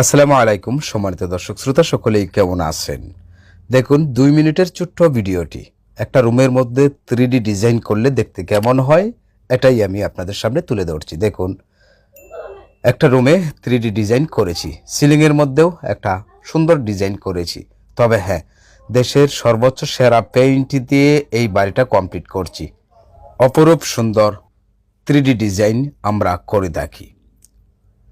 আসসালামু আলাইকুম, সম্মানিত দর্শক শ্রোতা, সকলেই কেমন আছেন? দেখুন, দুই মিনিটের ছোট্ট ভিডিওটি, একটা রুমের মধ্যে থ্রি ডিজাইন করলে দেখতে কেমন হয়, এটাই আমি আপনাদের সামনে তুলে ধরছি। দেখুন, একটা রুমে থ্রি ডিজাইন করেছি, সিলিংয়ের মধ্যেও একটা সুন্দর ডিজাইন করেছি। তবে হ্যাঁ দেশের সর্বোচ্চ সেরা পেইন্ট দিয়ে এই বাড়িটা কমপ্লিট করছি। অপরূপ সুন্দর থ্রি ডিজাইন আমরা করে থাকি।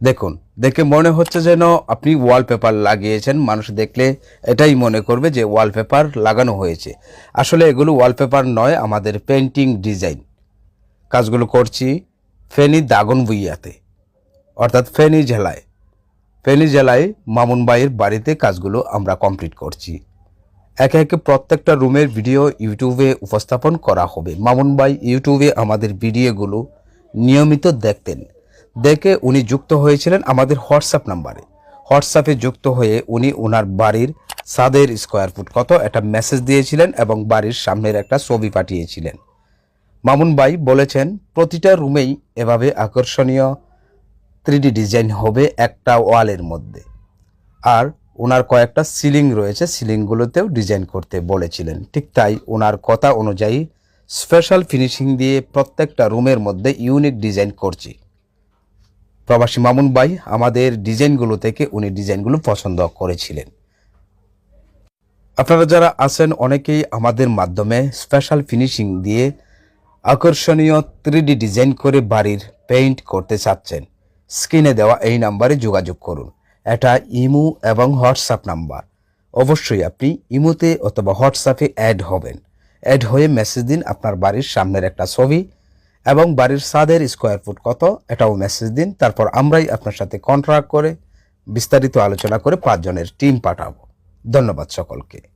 দেখুন, দেখে মনে হচ্ছে যেন আপনি ওয়ালপেপার লাগিয়েছেন। মানুষ দেখলে এটাই মনে করবে যে ওয়ালপেপার লাগানো হয়েছে। আসলে এগুলো ওয়ালপেপার নয়, আমাদের পেন্টিং ডিজাইন কাজগুলো করছি ফেনী দাগন বুইয়াতে অর্থাৎ ফেনী জেলায়। ফেনি জেলায় মামুন ভাইয়ের বাড়িতে কাজগুলো আমরা কমপ্লিট করছি। একে একে প্রত্যেকটা রুমের ভিডিও ইউটিউবে উপস্থাপন করা হবে। মামুন ভাই ইউটিউবে আমাদের ভিডিওগুলো নিয়মিত দেখতেন। দেখে উনি যুক্ত হয়েছিলেন আমাদের হোয়াটসঅ্যাপ নাম্বারে। হোয়াটসঅ্যাপে যুক্ত হয়ে উনি ওনার বাড়ির সাদের স্কোয়ার ফুট কত একটা মেসেজ দিয়েছিলেন এবং বাড়ির সামনের একটা ছবি পাঠিয়েছিলেন। মামুন ভাই বলেছেন, প্রতিটা রুমেই এভাবে আকর্ষণীয় থ্রি ডিজাইন হবে একটা ওয়ালের মধ্যে। আর ওনার কয়েকটা সিলিং রয়েছে সিলিংগুলোতেও ডিজাইন করতে বলেছিলেন। ঠিক তাই ওনার কথা অনুযায়ী স্পেশাল ফিনিশিং দিয়ে প্রত্যেকটা রুমের মধ্যে ইউনিক ডিজাইন করছি। প্রবাসী মামুন ভাই, আমাদের ডিজাইনগুলো থেকে উনি ডিজাইনগুলো পছন্দ করেছিলেন। আপনারা যারা আছেন, অনেকেই আমাদের মাধ্যমে স্পেশাল ফিনিশিং দিয়ে আকর্ষণীয় থ্রি ডিজাইন করে বাড়ির পেইন্ট করতে চাচ্ছেন। স্ক্রিনে দেওয়া এই নাম্বারে যোগাযোগ করুন। এটা ইমো এবং হোয়াটসঅ্যাপ নাম্বার অবশ্যই আপনি ইমোতে অথবা হোয়াটসঅ্যাপে অ্যাড হবেন। অ্যাড হয়ে মেসেজ দিন আপনার বাড়ির সামনের একটা ছবি। এবং বাড়ির সাদের স্কোয়ার ফুট কত, এটাও মেসেজ দিন। তারপর আমরাই আপনার সাথে কন্ট্রাক্ট করে বিস্তারিত আলোচনা করে পাঁচজনের টিম পাঠাবো। ধন্যবাদ সকলকে।